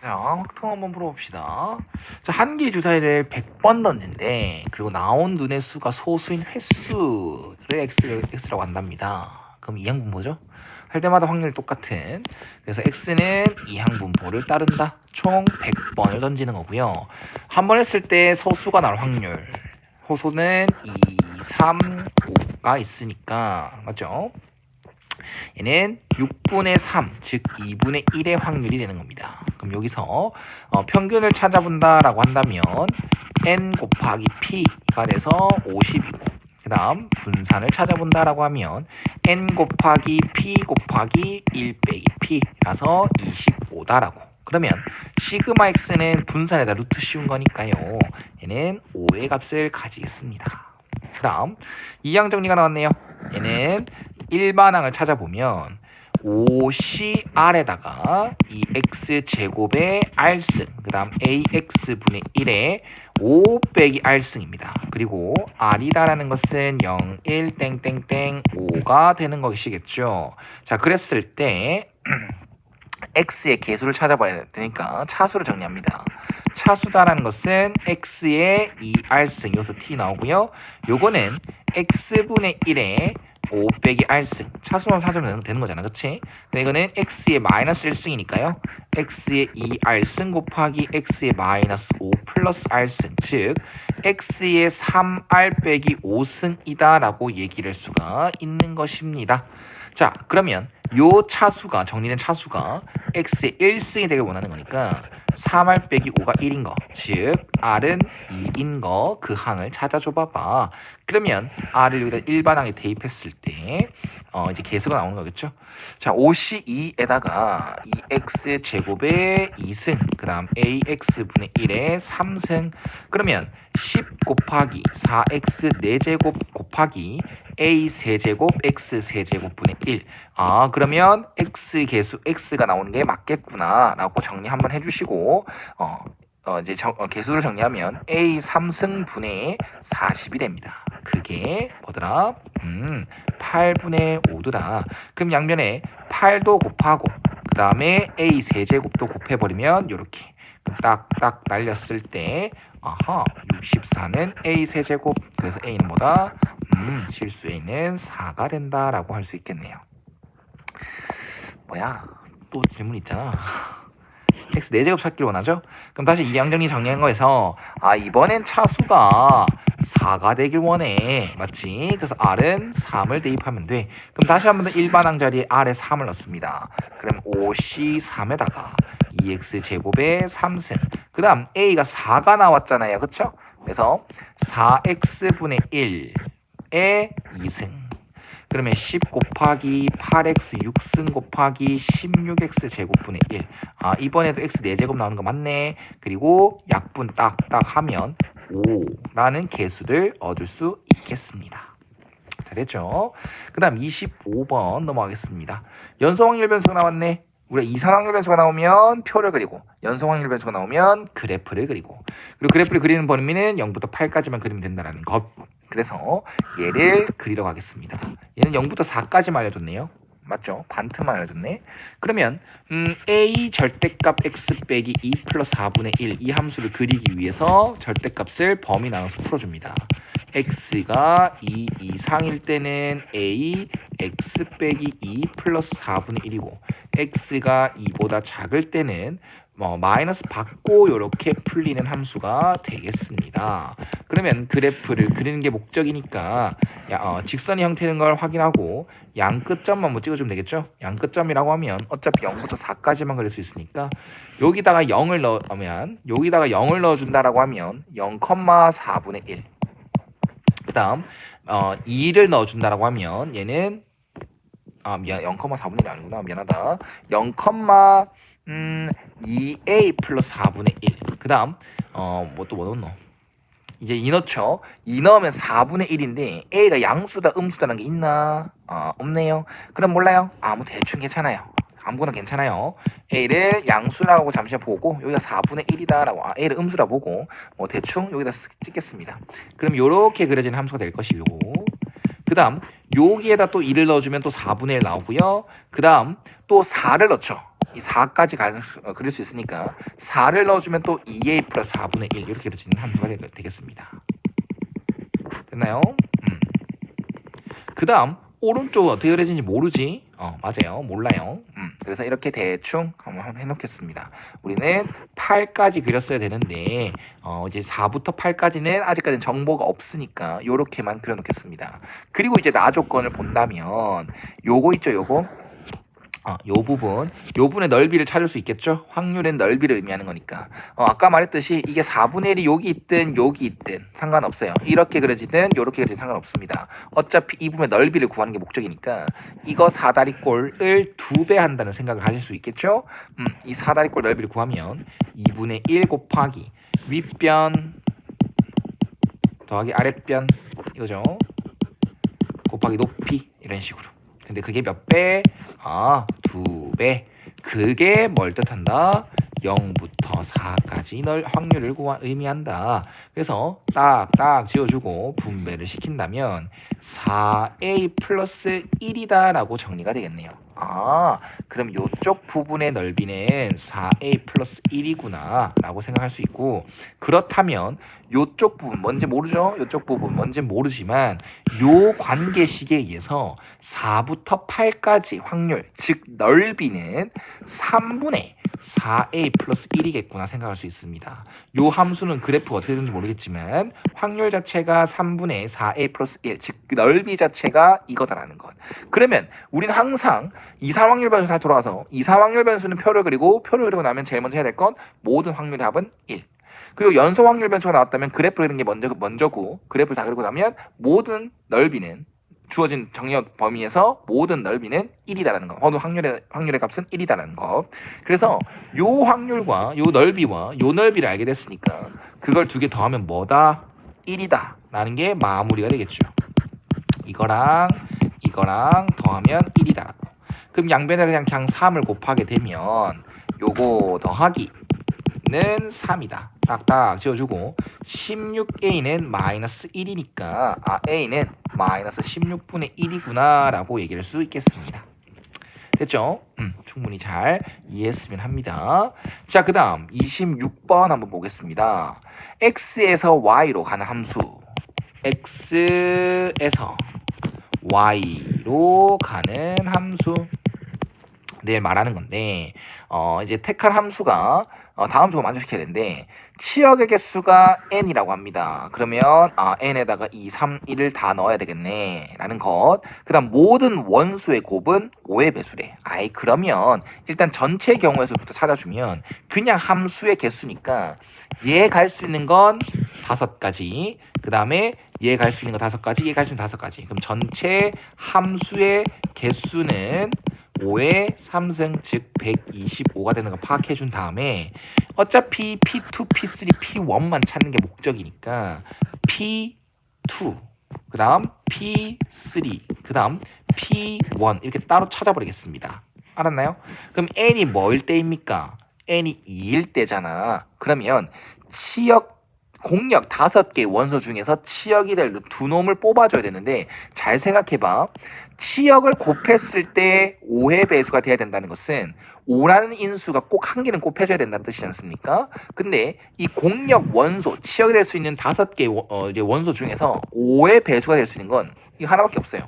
자, 확통 한번 풀어봅시다. 자, 한 개의 주사위를 100번 넣는데, 그리고 나온 눈의 수가 소수인 횟수를 x, x라고 한답니다. 그럼 이항분모죠? 할 때마다 확률이 똑같은. 그래서 x는 이항분모를 따른다. 총 100번을 던지는 거고요. 한 번 했을 때 소수가 나올 확률. 호소는 2, 3, 5가 있으니까, 맞죠? 얘는 6분의 3, 즉 2분의 1의 확률이 되는 겁니다. 그럼 여기서 어, 평균을 찾아본다라고 한다면 n 곱하기 p가 돼서 50이고 그 다음 분산을 찾아본다라고 하면 n 곱하기 p 곱하기 1 빼기 p라서 25다라고 그러면 시그마 x는 분산에다 루트 씌운 거니까요. 얘는 5의 값을 가지겠습니다. 그 다음 이항 정리가 나왔네요. 얘는 일반항을 찾아보면 5CR에다가 이 X제곱의 R승 그 다음 AX분의 1에 5 빼기 R승입니다. 그리고 R이다라는 것은 0, 1, 땡땡땡 5가 되는 것이겠죠. 자 그랬을 때 X의 개수를 찾아봐야 되니까 차수를 정리합니다. 차수다라는 것은 X의 2R승 요소 T 나오고요. 요거는 X분의 1에 5 빼기 R승. 차수만 찾으면 되는 거잖아. 그치? 근데 이거는 X의 마이너스 1승이니까요. X의 2R승 곱하기 X의 마이너스 5 플러스 R승. 즉 X의 3R 빼기 5승이다 라고 얘기를 할 수가 있는 것입니다. 자 그러면 요 차수가 정리된 차수가 x의 1승이 되길 원하는 거니까 3r 빼기 5가 1인 거, 즉 r은 2인 거 그 항을 찾아줘 봐봐. 그러면 r을 여기다 일반 항에 대입했을 때 어, 이제 개수가 나오는 거겠죠. 자, 52에다가 2x 제곱의 2승, 그 다음 ax분의 1의 3승. 그러면 10 곱하기 4x 4제곱 곱하기 a 세제곱 x 세제곱분의 1. 아 그러면 x 개수 x가 나오는 게 맞겠구나 라고 정리 한번 해주시고 어, 어 이제 정, 어, 개수를 정리하면 a 3승분의 40이 됩니다. 그게 뭐더라? 음 8분의 5더라. 그럼 양면에 8도 곱하고 그 다음에 a 세제곱도 곱해버리면 이렇게 딱딱 날렸을 때 아하 64는 a 세제곱 그래서 a는 뭐다? 음 실수 a는 4가 된다라고 할 수 있겠네요. 뭐야 또 질문 있잖아. X 4제곱 찾기를 원하죠? 그럼 다시 이양정리 정리한 거에서 아 이번엔 차수가 4가 되길 원해. 맞지? 그래서 r은 3을 대입하면 돼. 그럼 다시 한 번 더 일반항 자리에 r에 3을 넣습니다. 그럼 5c3에다가 2x 제곱의 3승. 그 다음 a가 4가 나왔잖아요. 그쵸? 그래서 4x분의 1 의 2승 그러면 10 곱하기 8x 6승 곱하기 16x 제곱분의 1. 아, 이번에도 x 4제곱 나오는 거 맞네. 그리고 약분 딱딱 하면 5라는 개수를 얻을 수 있겠습니다. 다 됐죠? 그 다음 25번 넘어가겠습니다. 연속 확률 변수가 나왔네. 우리가 이산 확률 변수가 나오면 표를 그리고 연속 확률 변수가 나오면 그래프를 그리고 그리고 그래프를 그리는 범위는 0부터 8까지만 그리면 된다는 것. 그래서 얘를 그리러 가겠습니다. 얘는 0부터 4까지만 알려줬네요. 맞죠? 반틈만 알려줬네. 그러면 음, a 절대값 x 빼기 2 플러스 4분의 1 이 함수를 그리기 위해서 절대값을 범위 나눠서 풀어줍니다. x가 2 이상일 때는 a x 빼기 2 플러스 4분의 1이고 x가 2보다 작을 때는 뭐 마이너스 받고 이렇게 풀리는 함수가 되겠습니다. 그러면 그래프를 그리는 게 목적이니까 야, 어, 직선의 형태는 걸 확인하고 양 끝점만 뭐 찍어주면 되겠죠? 양 끝점이라고 하면 어차피 0부터 4까지만 그릴 수 있으니까 여기다가 0을 넣으면 여기다가 0을 넣어준다라고 하면 0,4분의 1. 그 다음 어, 2를 넣어준다라고 하면 얘는 아 미안 0,4분의 1이 아니구나 미안하다 0, 음, 2a 플러스 4분의 1. 그 다음, 어, 뭐 또 뭐 넣노? 이제 2 넣죠. 2 넣으면 4분의 1인데, a가 양수다, 음수다라는 게 있나? 어, 없네요. 그럼 몰라요? 아무 대충 괜찮아요. 아무거나 괜찮아요. a를 양수라고 잠시 보고, 여기가 4분의 1이다라고, 아, a를 음수라 보고, 뭐 대충 여기다 쓰- 찍겠습니다. 그럼 요렇게 그려진 함수가 될 것이고, 그 다음, 여기에다 또 2를 넣어주면 또 4분의 1 나오고요. 그 다음, 또 4를 넣죠. 이 4까지 가, 어, 그릴 수 있으니까 4를 넣어주면 또 2a 플러스 4분의 1 이렇게 그려지는 함수가 되, 되겠습니다. 됐나요? 음. 그 다음 오른쪽은 어떻게 그려지는지 모르지? 어 맞아요 몰라요 음, 그래서 이렇게 대충 한번 해놓겠습니다 우리는 8까지 그렸어야 되는데 어 이제 4부터 8까지는 아직까지는 정보가 없으니까 요렇게만 그려놓겠습니다 그리고 이제 나 조건을 본다면 요거 있죠 요거 어, 요 부분, 요 부분의 넓이를 찾을 수 있겠죠? 확률은 넓이를 의미하는 거니까. 어, 아까 말했듯이 이게 4분의 1이 여기 있든 여기 있든 상관없어요. 이렇게 그려지든 요렇게 그려지든 상관없습니다. 어차피 이 부분의 넓이를 구하는 게 목적이니까 이거 사다리꼴을 두 배 한다는 생각을 하실 수 있겠죠? 음, 이 사다리꼴 넓이를 구하면 2분의 1 곱하기 윗변 더하기 아랫변 이거죠? 곱하기 높이 이런 식으로. 근데 그게 몇 배? 아, 두 배. 그게 뭘 뜻한다? 0부터 4까지 널 확률을 구하, 의미한다. 그래서 딱딱 지어주고 분배를 시킨다면 4a 플러스 1이다라고 정리가 되겠네요. 아, 그럼 이쪽 부분의 넓이는 4a 플러스 1이구나 라고 생각할 수 있고 그렇다면 이쪽 부분 뭔지 모르죠? 이쪽 부분 뭔지 모르지만 요 관계식에 의해서 4부터 8까지 확률 즉 넓이는 3분의 4a 플러스 1이겠구나 생각할 수 있습니다. 요 함수는 그래프가 어떻게 되는지 모르겠지만 확률 자체가 3분의 4a 플러스 1, 즉 넓이 자체가 이거다라는 것. 그러면 우리는 항상 이사 확률 변수 다 돌아와서 이사 확률 변수는 표를 그리고 표를 그리고 나면 제일 먼저 해야 될 건 모든 확률의 합은 1. 그리고 연소 확률 변수가 나왔다면 그래프를 그리는 게 먼저 먼저고 그래프를 다 그리고 나면 모든 넓이는 주어진 정의역 범위에서 모든 넓이는 1이다라는 거. 모든 확률의 확률의 값은 1이다라는 거. 그래서 요 확률과 요 넓이와 요 넓이를 알게 됐으니까 그걸 두 개 더하면 뭐다? 1이다라는 게 마무리가 되겠죠. 이거랑 이거랑 더하면 1이다. 그럼 양변에 그냥 그냥 3을 곱하게 되면 요거 더하기는 3이다. 딱딱 지어주고 16a는 마이너스 1이니까 아 a는 마이너스 16분의 1이구나 라고 얘기할 수 있겠습니다. 됐죠? 음, 충분히 잘 이해했으면 합니다. 자, 그 다음 26번 한번 보겠습니다. x에서 y로 가는 함수 x에서 y로 가는 함수 를 말하는 건데 어 이제 택한 함수가 어, 다음 조건 만족시켜야 되는데 치역의 개수가 n이라고 합니다. 그러면 아 n에다가 2, 3, 1을 다 넣어야 되겠네 라는 것. 그 다음 모든 원수의 곱은 5의 배수래. 아이 그러면 일단 전체 경우에서부터 찾아주면 그냥 함수의 개수니까 얘 갈 수 있는 건 다섯 가지. 그 다음에 얘 갈 수 있는 거 다섯 가지, 얘 갈 수 있는 다섯 가지. 그럼 전체 함수의 개수는 5의 3승 즉 125가 되는 걸 파악해 준 다음에 어차피 P2, P3, P1만 찾는 게 목적이니까 P2 그 다음 P3 그 다음 P1 이렇게 따로 찾아버리겠습니다. 알았나요? 그럼 N이 뭐일 때입니까? N이 2일 때잖아. 그러면 치역 공역 다섯 개 원소 중에서 치역이 될 두 놈을 뽑아줘야 되는데 잘 생각해봐. 치역을 곱했을 때 5의 배수가 돼야 된다는 것은 5라는 인수가 꼭 한 개는 곱해줘야 된다는 뜻이지 않습니까? 근데 이 공역 원소, 치역이 될 수 있는 다섯 개 원- 어, 원소 중에서 5의 배수가 될 수 있는 건 이거 하나밖에 없어요.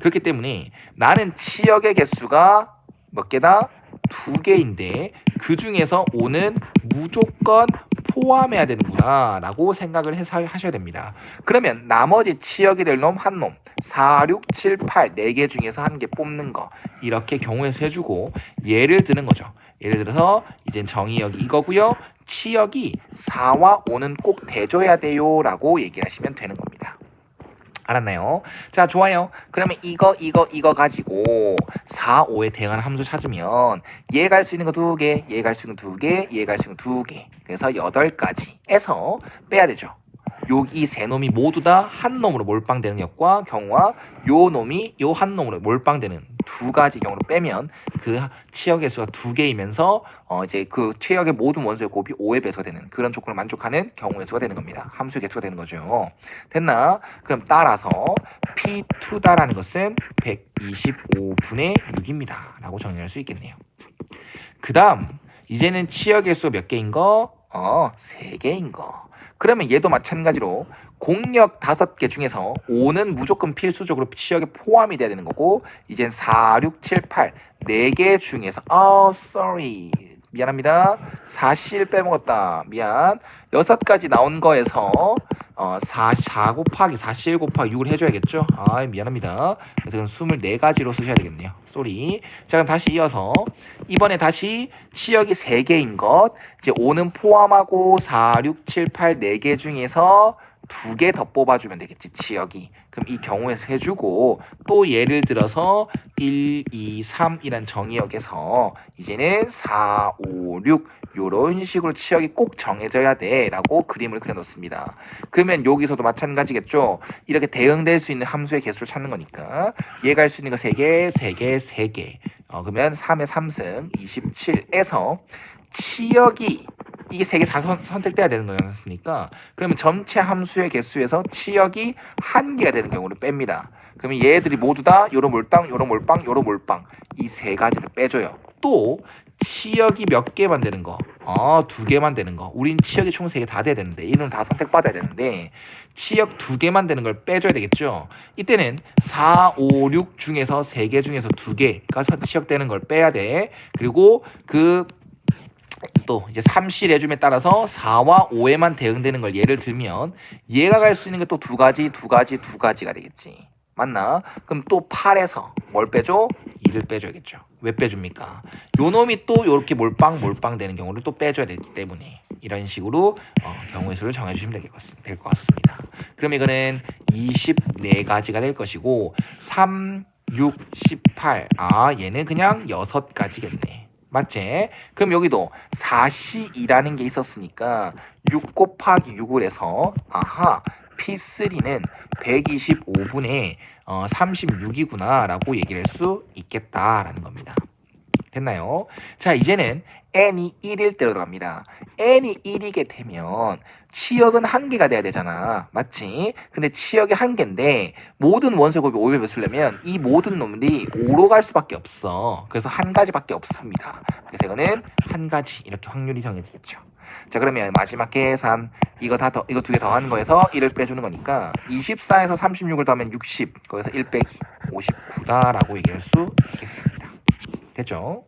그렇기 때문에 나는 치역의 개수가 몇 개다? 두 개인데 그 중에서 5는 무조건 포함해야 되는구나 라고 생각을 해서 하셔야 됩니다. 그러면 나머지 치역이 될 놈 한 놈, 4, 6, 7, 8, 4개 중에서 한 개 뽑는 거 이렇게 경우에서 해주고 예를 드는 거죠. 예를 들어서 이제 정의역이 이거고요. 치역이 4와 5는 꼭 대줘야 돼요 라고 얘기하시면 되는 겁니다. 알았나요? 자, 좋아요. 그러면 이거, 이거, 이거 가지고 4, 5에 대응하는 함수 찾으면 얘 갈 수 있는 거 두 개, 얘 갈 수 있는 거두 개, 얘 갈 수 있는 거두 개. 그래서 8가지에서 빼야 되죠. 여기 세 놈이 모두 다 한 놈으로 몰빵되는 역과 경우와 요 놈이 요 한 놈으로 몰빵되는 두 가지 경우로 빼면 그 치역의 수가 두 개이면서 어 이제 그 치역의 모든 원소의 곱이 5의 배수가 되는 그런 조건을 만족하는 경우의 수가 되는 겁니다. 함수의 개수가 되는 거죠. 됐나? 그럼 따라서 P2다라는 것은 125분의 6입니다. 라고 정리할 수 있겠네요. 그 다음 이제는 치역의 수 몇 개인 거? 어, 세 개인 거. 그러면 얘도 마찬가지로 공역 다섯 개 중에서 5는 무조건 필수적으로 치역에 포함이 돼야 되는 거고 이젠 4, 6, 7, 8 네 개 중에서 어, sorry. 미안합니다. 4실 빼먹었다. 미안. 여섯 가지 나온 거에서 어, 4, 4 곱하기 4실 곱하기 6을 해줘야겠죠? 아 미안합니다. 그래서 그럼 24가지로 쓰셔야 되겠네요. 쏘리. 자 그럼 다시 이어서 이번에 다시 치역이 3개인 것 이제 5는 포함하고 4, 6, 7, 8 4개 중에서 두 개 더 뽑아주면 되겠지 치역이 그럼 이 경우에서 해주고 또 예를 들어서 1, 2, 3이란 정의역에서 이제는 4, 5, 6 요런 식으로 치역이 꼭 정해져야 돼 라고 그림을 그려놓습니다. 그러면 여기서도 마찬가지겠죠? 이렇게 대응될 수 있는 함수의 개수를 찾는 거니까 얘가 할 수 있는 거 3개, 3개, 3개. 어, 그러면 3의 3승 27에서 치역이 이게 세 개 다 선택돼야 되는 거였으니까 그러면 전체 함수의 개수에서 치역이 한 개가 되는 경우를 뺍니다. 그러면 얘들이 모두 다 요로 몰빵, 요로 몰빵, 요로 몰빵 이 세 가지를 빼줘요. 또 치역이 몇 개만 되는 거? 아, 두 개만 되는 거. 우린 치역이 총 세 개 다 돼야 되는데 이는 다 선택받아야 되는데 치역 두 개만 되는 걸 빼줘야 되겠죠. 이때는 4, 5, 6 중에서 세 개 중에서 두 개가 치역 되는 걸 빼야 돼. 그리고 그 또 이제 3실 해줌에 따라서 4와 5에만 대응되는 걸 예를 들면 얘가 갈 수 있는 게 또 두 가지, 두 가지, 두 가지가 되겠지. 맞나? 그럼 또 8에서 뭘 빼줘? 2를 빼줘야겠죠. 왜 빼줍니까? 요 놈이 또 이렇게 몰빵 몰빵 되는 경우를 또 빼줘야 되기 때문에 이런 식으로 어, 경우의 수를 정해주시면 될 것 같습니다. 그럼 이거는 24가지가 될 것이고 3, 6, 18. 아 얘는 그냥 6가지겠네. 맞지? 그럼 여기도 4C이라는 게 있었으니까 6 곱하기 6을 해서 아하 P3는 125분의 어, 36이구나 라고 얘기를 할 수 있겠다라는 겁니다. 됐나요? 자 이제는 n이 1일 때로 들어갑니다. n이 1이게 되면 치역은 한 개가 돼야 되잖아. 맞지? 근데 치역이 한 개인데 모든 원소의 곱이 5배 배수려면 이 모든 놈들이 5로 갈 수밖에 없어. 그래서 한 가지밖에 없습니다. 그래서 이거는 한 가지 이렇게 확률이 정해지겠죠. 자 그러면 마지막 계산 이거 다 더, 이거 두 개 더하는 거에서 1을 빼주는 거니까 24에서 36을 더하면 60 거기서 1 빼기 59다라고 얘기할 수 있겠습니다. 됐죠?